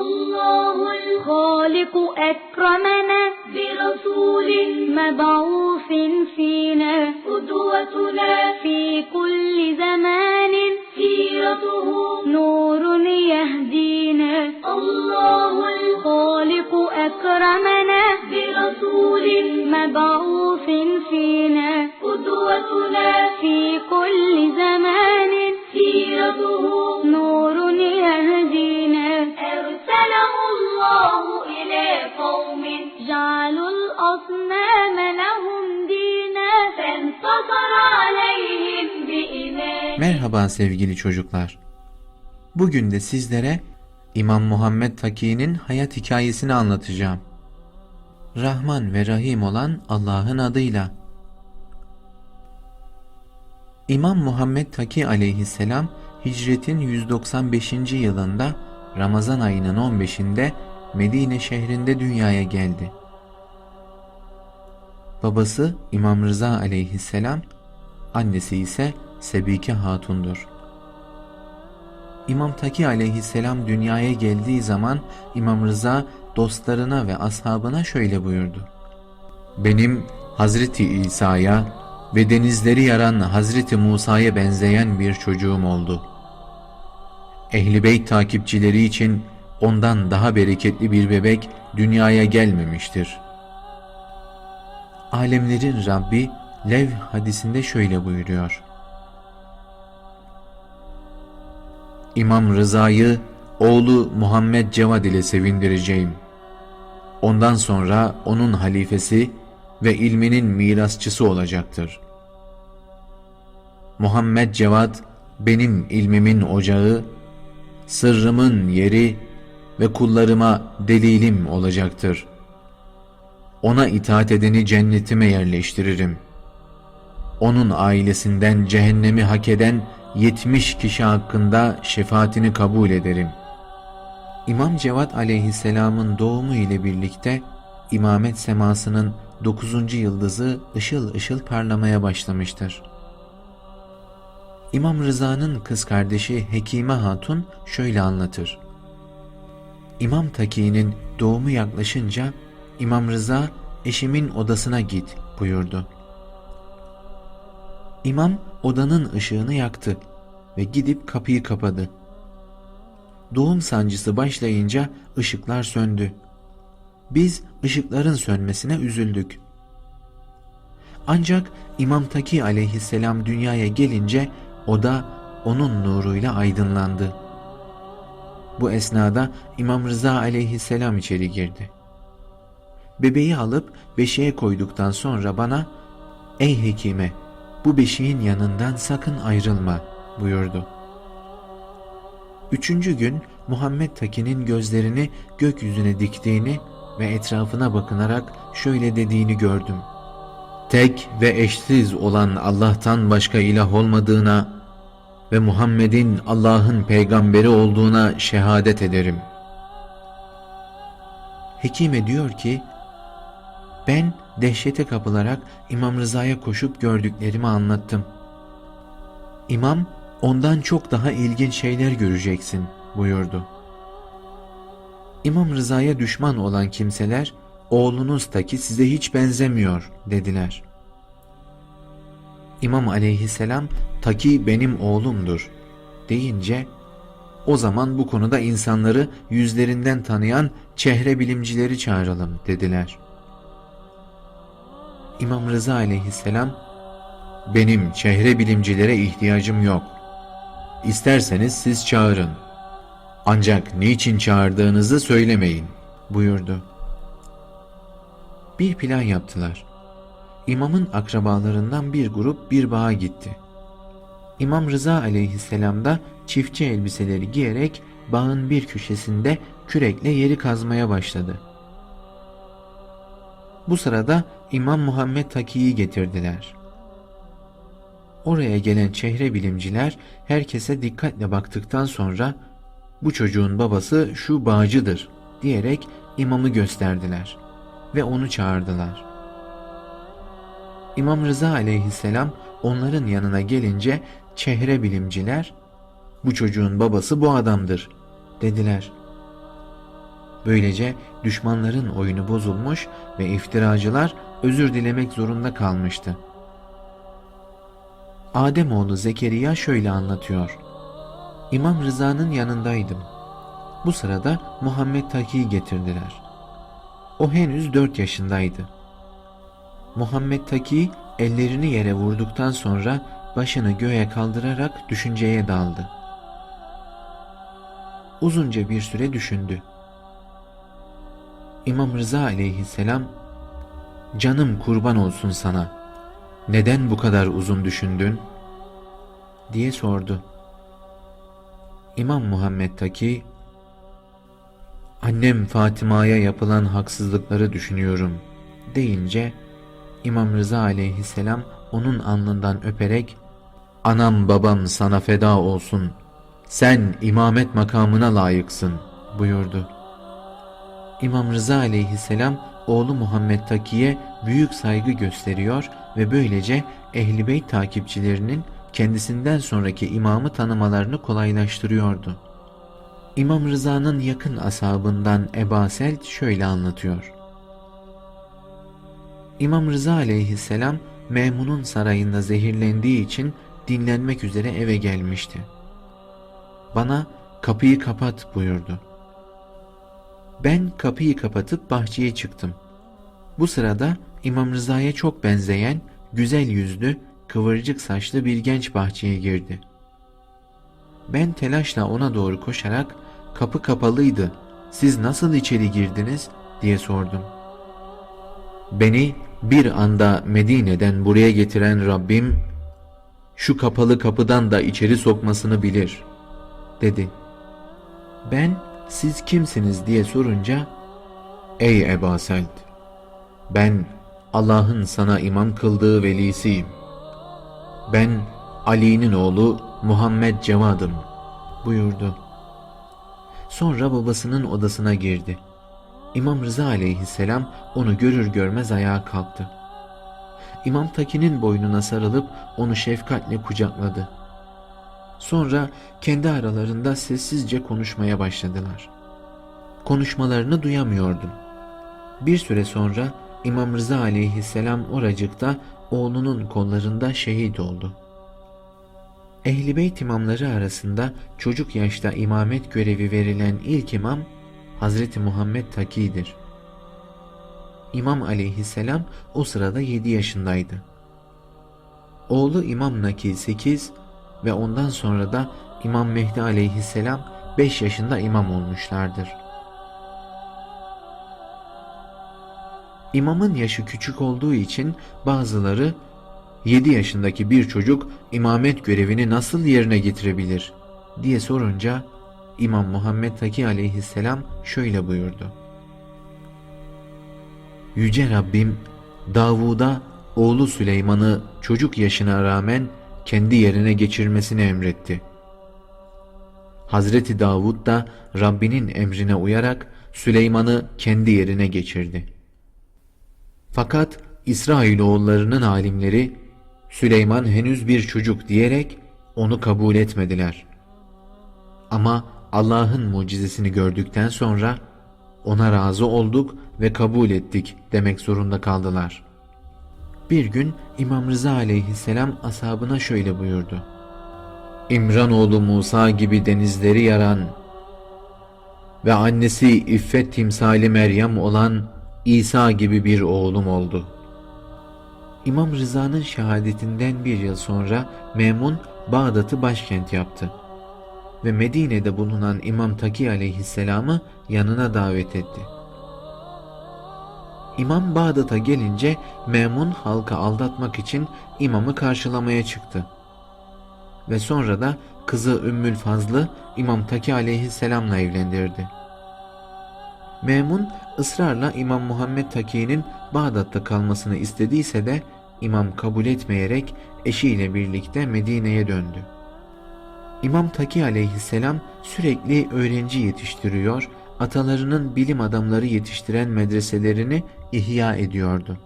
الله الخالق أكرمنا برسول مبعوث فينا قدوتنا في كل زمان سيرته نور يهدينا. الله الخالق أكرمنا برسول مبعوث فينا قدوتنا في كل زمان سيرته قوم جعلوا الأصنام لهم دينا فانتصر عليهم بإيمان Merhaba sevgili çocuklar. Bugün de sizlere İmam Muhammed Taki'nin hayat hikayesini anlatacağım. Rahman ve Rahim olan Allah'ın adıyla. İmam Muhammed Taki aleyhisselam hicretin 195. yılında Ramazan ayının 15'inde Medine şehrinde dünyaya geldi. Babası İmam Rıza aleyhisselam, annesi ise Sebike Hatun'dur. İmam Taki aleyhisselam dünyaya geldiği zaman İmam Rıza dostlarına ve ashabına şöyle buyurdu. Benim Hazreti İsa'ya ve denizleri yaran Hazreti Musa'ya benzeyen bir çocuğum oldu. Ehli Beyt takipçileri için ondan daha bereketli bir bebek dünyaya gelmemiştir. Alemlerin Rabbi Lev hadisinde şöyle buyuruyor. İmam Rıza'yı oğlu Muhammed Cevad ile sevindireceğim. Ondan sonra onun halifesi ve ilminin mirasçısı olacaktır. Muhammed Cevad benim ilmimin ocağı, sırrımın yeri ve kullarıma delilim olacaktır. Ona itaat edeni cennetime yerleştiririm. Onun ailesinden cehennemi hak eden 70 kişi hakkında şefaatini kabul ederim. İmam Cevat aleyhisselamın doğumu ile birlikte imamet semasının 9. yıldızı ışıl ışıl parlamaya başlamıştır. İmam Rıza'nın kız kardeşi Hekime Hatun şöyle anlatır. İmam Taki'nin doğumu yaklaşınca İmam Rıza eşimin odasına git buyurdu. İmam odanın ışığını yaktı ve gidip kapıyı kapadı. Doğum sancısı başlayınca ışıklar söndü. Biz ışıkların sönmesine üzüldük. Ancak İmam Taki aleyhisselam dünyaya gelince oda onun nuruyla aydınlandı. Bu esnada İmam Rıza aleyhisselam içeri girdi. Bebeği alıp beşiğe koyduktan sonra bana ''Ey hekime bu beşiğin yanından sakın ayrılma.'' buyurdu. Üçüncü gün Muhammed Taki'nin gözlerini gökyüzüne diktiğini ve etrafına bakınarak şöyle dediğini gördüm. Tek ve eşsiz olan Allah'tan başka ilah olmadığına ve Muhammed'in Allah'ın peygamberi olduğuna şehadet ederim. Hekime diyor ki, ben dehşete kapılarak İmam Rıza'ya koşup gördüklerimi anlattım. İmam, ondan çok daha ilginç şeyler göreceksin buyurdu. İmam Rıza'ya düşman olan kimseler, oğlunuz Taki size hiç benzemiyor dediler. İmam aleyhisselam, Taki benim oğlumdur deyince, o zaman bu konuda insanları yüzlerinden tanıyan çehre bilimcileri çağıralım dediler. İmam Rıza aleyhisselam, benim çehre bilimcilere ihtiyacım yok. İsterseniz siz çağırın. Ancak niçin çağırdığınızı söylemeyin buyurdu. Bir plan yaptılar. İmamın akrabalarından bir grup bir bağa gitti. İmam Rıza aleyhisselam da çiftçi elbiseleri giyerek bağın bir köşesinde kürekle yeri kazmaya başladı. Bu sırada İmam Muhammed Taki'yi getirdiler. Oraya gelen çehre bilimciler herkese dikkatle baktıktan sonra bu çocuğun babası şu bağcıdır diyerek imamı gösterdiler ve onu çağırdılar. İmam Rıza aleyhisselam onların yanına gelince çehre bilimciler bu çocuğun babası bu adamdır dediler. Böylece düşmanların oyunu bozulmuş ve iftiracılar özür dilemek zorunda kalmıştı. Ademoğlu Zekeriya şöyle anlatıyor. İmam Rıza'nın yanındaydım. Bu sırada Muhammed Taki'yi getirdiler. O henüz dört yaşındaydı. Muhammed Taki ellerini yere vurduktan sonra başını göğe kaldırarak düşünceye daldı. Uzunca bir süre düşündü. İmam Rıza aleyhisselam, ''Canım kurban olsun sana, neden bu kadar uzun düşündün?'' diye sordu. İmam Muhammed Taki, ''Annem Fatıma'ya yapılan haksızlıkları düşünüyorum.'' deyince, İmam Rıza aleyhisselam onun alnından öperek, ''Anam babam sana feda olsun, sen imamet makamına layıksın.'' buyurdu. İmam Rıza aleyhisselam oğlu Muhammed Taki'ye büyük saygı gösteriyor ve böylece Ehl-i Beyt takipçilerinin kendisinden sonraki imamı tanımalarını kolaylaştırıyordu. İmam Rıza'nın yakın ashabından Eba Selt şöyle anlatıyor. İmam Rıza aleyhisselam Memun'un sarayında zehirlendiği için dinlenmek üzere eve gelmişti. Bana kapıyı kapat buyurdu. Ben kapıyı kapatıp bahçeye çıktım. Bu sırada İmam Rıza'ya çok benzeyen, güzel yüzlü, kıvırcık saçlı bir genç bahçeye girdi. Ben telaşla ona doğru koşarak kapı kapalıydı, siz nasıl içeri girdiniz diye sordum. Beni bir anda Medine'den buraya getiren Rabbim, şu kapalı kapıdan da içeri sokmasını bilir, dedi. Ben, siz kimsiniz diye sorunca, Ey Eba Seld, ben Allah'ın sana imam kıldığı velisiyim. Ben Ali'nin oğlu Muhammed Cevad'ım buyurdu. Sonra babasının odasına girdi. İmam Rıza aleyhisselam onu görür görmez ayağa kalktı. İmam Taki'nin boynuna sarılıp onu şefkatle kucakladı. Sonra kendi aralarında sessizce konuşmaya başladılar. Konuşmalarını duyamıyordum. Bir süre sonra İmam Rıza aleyhisselam oracıkta oğlunun kollarında şehit oldu. Ehl-i Beyt imamları arasında çocuk yaşta imamet görevi verilen ilk imam Hazreti Muhammed Taki'dir. İmam aleyhisselam o sırada 7 yaşındaydı. Oğlu İmam Naki 8 ve ondan sonra da İmam Mehdi aleyhisselam 5 yaşında imam olmuşlardır. İmamın yaşı küçük olduğu için bazıları 7 yaşındaki bir çocuk imamet görevini nasıl yerine getirebilir diye sorunca İmam Muhammed Taki aleyhisselam şöyle buyurdu. Yüce Rabbim Davud'a oğlu Süleyman'ı çocuk yaşına rağmen kendi yerine geçirmesini emretti. Hazreti Davud da Rabbinin emrine uyarak Süleyman'ı kendi yerine geçirdi. Fakat İsrailoğullarının alimleri Süleyman henüz bir çocuk diyerek onu kabul etmediler. Ama Allah'ın mucizesini gördükten sonra ona razı olduk ve kabul ettik demek zorunda kaldılar. Bir gün İmam Rıza aleyhisselam ashabına şöyle buyurdu. İmranoğlu Musa gibi denizleri yaran ve annesi İffet timsali Meryem olan İsa gibi bir oğlum oldu. İmam Rıza'nın şehadetinden bir yıl sonra Memun Bağdat'ı başkent yaptı ve Medine'de bulunan İmam Taki aleyhisselamı yanına davet etti. İmam Bağdat'a gelince Memun halka aldatmak için imamı karşılamaya çıktı. Ve sonra da kızı Ümmül Fazlı İmam Taki aleyhisselamla evlendirdi. Memun ısrarla İmam Muhammed Taki'nin Bağdat'ta kalmasını istediyse de imam kabul etmeyerek eşiyle birlikte Medine'ye döndü. İmam Taki aleyhisselam sürekli öğrenci yetiştiriyor, atalarının bilim adamları yetiştiren medreselerini ihya ediyordu.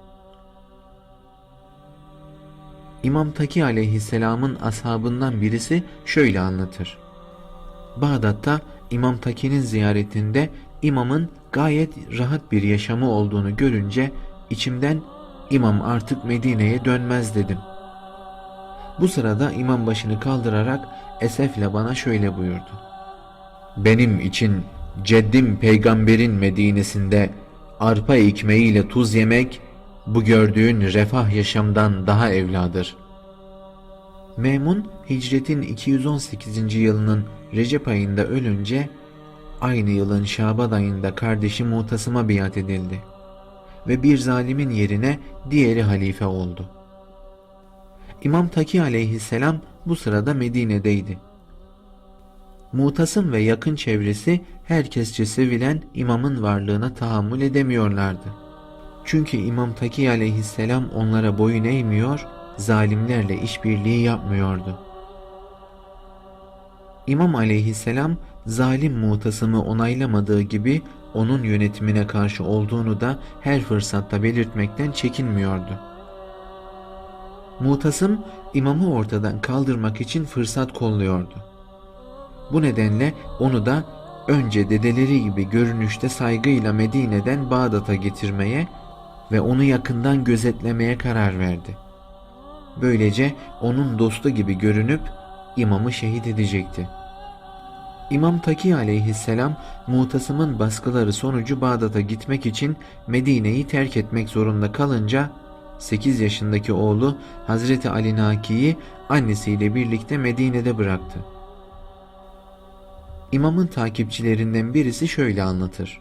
İmam Taki aleyhisselamın ashabından birisi şöyle anlatır. Bağdat'ta İmam Taki'nin ziyaretinde imamın gayet rahat bir yaşamı olduğunu görünce içimden imam artık Medine'ye dönmez dedim. Bu sırada imam başını kaldırarak esefle bana şöyle buyurdu. Benim için ceddim peygamberin Medine'sinde arpa ekmeğiyle tuz yemek bu gördüğün refah yaşamdan daha evladır. Memun hicretin 218. yılının Recep ayında ölünce aynı yılın Şaban ayında kardeşi Mutasım'a biat edildi ve bir zalimin yerine diğeri halife oldu. İmam Taki aleyhisselam bu sırada Medine'deydi. Mutasım ve yakın çevresi herkesçe sevilen imamın varlığına tahammül edemiyorlardı. Çünkü İmam Taki aleyhisselam onlara boyun eğmiyor, zalimlerle işbirliği yapmıyordu. İmam aleyhisselam zalim mutasımı onaylamadığı gibi onun yönetimine karşı olduğunu da her fırsatta belirtmekten çekinmiyordu. Mutasım imamı ortadan kaldırmak için fırsat kolluyordu. Bu nedenle onu da önce dedeleri gibi görünüşte saygıyla Medine'den Bağdat'a getirmeye ve onu yakından gözetlemeye karar verdi. Böylece onun dostu gibi görünüp imamı şehit edecekti. İmam Taki aleyhisselam Mutasım'ın baskıları sonucu Bağdat'a gitmek için Medine'yi terk etmek zorunda kalınca 8 yaşındaki oğlu Hazreti Ali Naki'yi annesiyle birlikte Medine'de bıraktı. İmamın takipçilerinden birisi şöyle anlatır.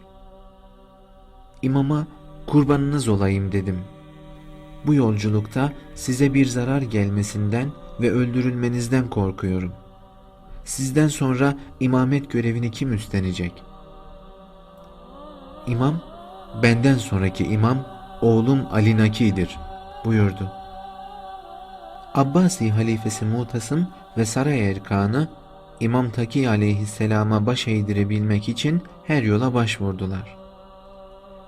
İmama kurbanınız olayım dedim. Bu yolculukta size bir zarar gelmesinden ve öldürülmenizden korkuyorum. Sizden sonra imamet görevini kim üstlenecek? İmam, benden sonraki imam oğlum Ali Naki'dir buyurdu. Abbasi halifesi Mutasım ve saray erkanı İmam Taki aleyhisselama baş eğdirebilmek için her yola başvurdular.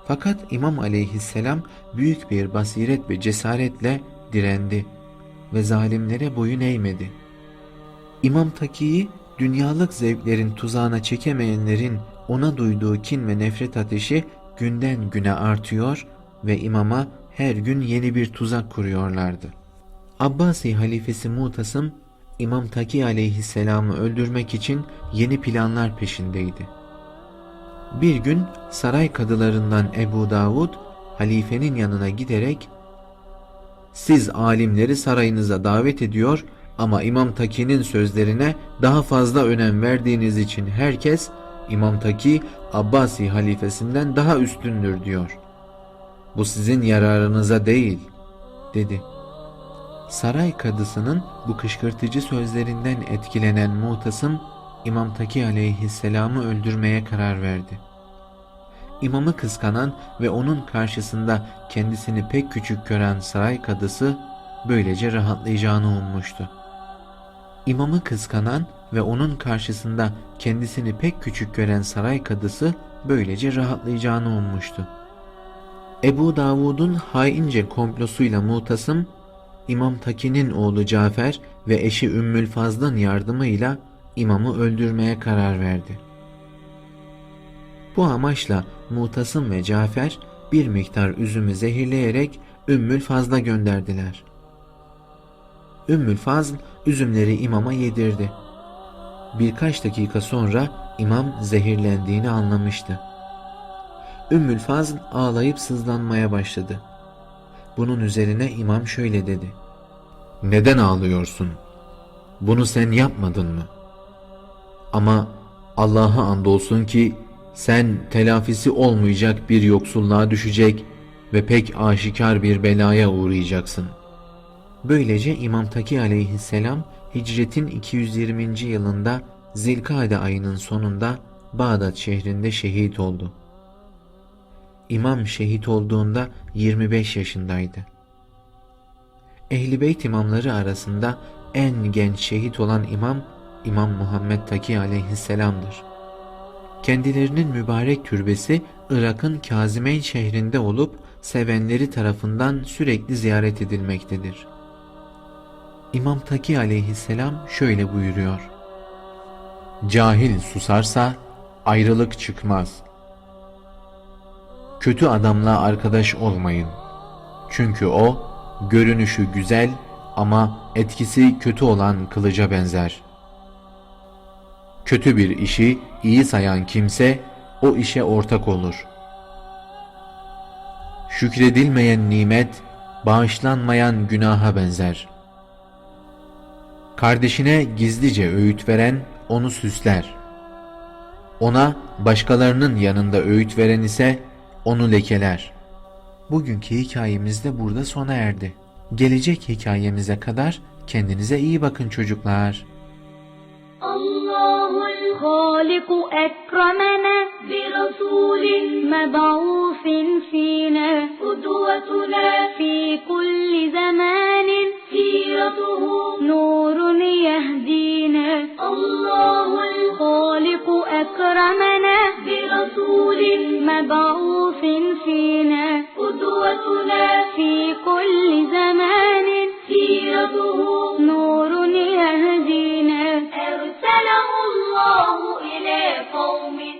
Fakat İmam aleyhisselam büyük bir basiret ve cesaretle direndi ve zalimlere boyun eğmedi. İmam Taki'yi dünyalık zevklerin tuzağına çekemeyenlerin ona duyduğu kin ve nefret ateşi günden güne artıyor ve imama her gün yeni bir tuzak kuruyorlardı. Abbasi halifesi Mutasım İmam Taki aleyhisselamı öldürmek için yeni planlar peşindeydi. Bir gün saray kadılarından Ebu Davud halifenin yanına giderek siz alimleri sarayınıza davet ediyor ama İmam Taki'nin sözlerine daha fazla önem verdiğiniz için herkes İmam Taki Abbasi halifesinden daha üstündür diyor. Bu sizin yararınıza değil dedi. Saray kadısının bu kışkırtıcı sözlerinden etkilenen Mutasım İmam Taki aleyhisselamı öldürmeye karar verdi. İmamı kıskanan ve onun karşısında kendisini pek küçük gören saray kadısı böylece rahatlayacağını ummuştu. İmamı kıskanan ve onun karşısında kendisini pek küçük gören saray kadısı böylece rahatlayacağını ummuştu. Ebu Davud'un haince komplosuyla Mutasım, İmam Taki'nin oğlu Cafer ve eşi Ümmül Fazl'ın yardımıyla imamı öldürmeye karar verdi. Bu amaçla Mutasım ve Cafer bir miktar üzümü zehirleyerek Ümmül Fazl'a gönderdiler. Ümmül Fazl üzümleri imama yedirdi. Birkaç dakika sonra imam zehirlendiğini anlamıştı. Ümmül Fazl ağlayıp sızlanmaya başladı. Bunun üzerine imam şöyle dedi. Neden ağlıyorsun? Bunu sen yapmadın mı? Ama Allah'a andolsun ki sen telafisi olmayacak bir yoksulluğa düşecek ve pek aşikar bir belaya uğrayacaksın. Böylece İmam Taki aleyhisselam hicretin 220. yılında Zilkade ayının sonunda Bağdat şehrinde şehit oldu. İmam şehit olduğunda 25 yaşındaydı. Ehli Beyt imamları arasında en genç şehit olan imam İmam Muhammed Taki aleyhisselamdır. Kendilerinin mübarek türbesi Irak'ın Kazimeyn şehrinde olup sevenleri tarafından sürekli ziyaret edilmektedir. İmam Taki aleyhisselam şöyle buyuruyor. Cahil susarsa ayrılık çıkmaz. Kötü adamla arkadaş olmayın. Çünkü o görünüşü güzel ama etkisi kötü olan kılıca benzer. Kötü bir işi iyi sayan kimse o işe ortak olur. Şükredilmeyen nimet bağışlanmayan günaha benzer. Kardeşine gizlice öğüt veren onu süsler. Ona başkalarının yanında öğüt veren ise onu lekeler. Bugünkü hikayemiz de burada sona erdi. Gelecek hikayemize kadar kendinize iyi bakın çocuklar. Allahul Haliku ekremene bi rasulin meb'usin fina kudvetuna fi kulli zamanin siratuhu nurun yehdine Allahul Haliku ekremene bi rasulin meb'usin فينا قدوتنا في كل زمان. سيرته نور يهدينا. أرسله الله إلى قوم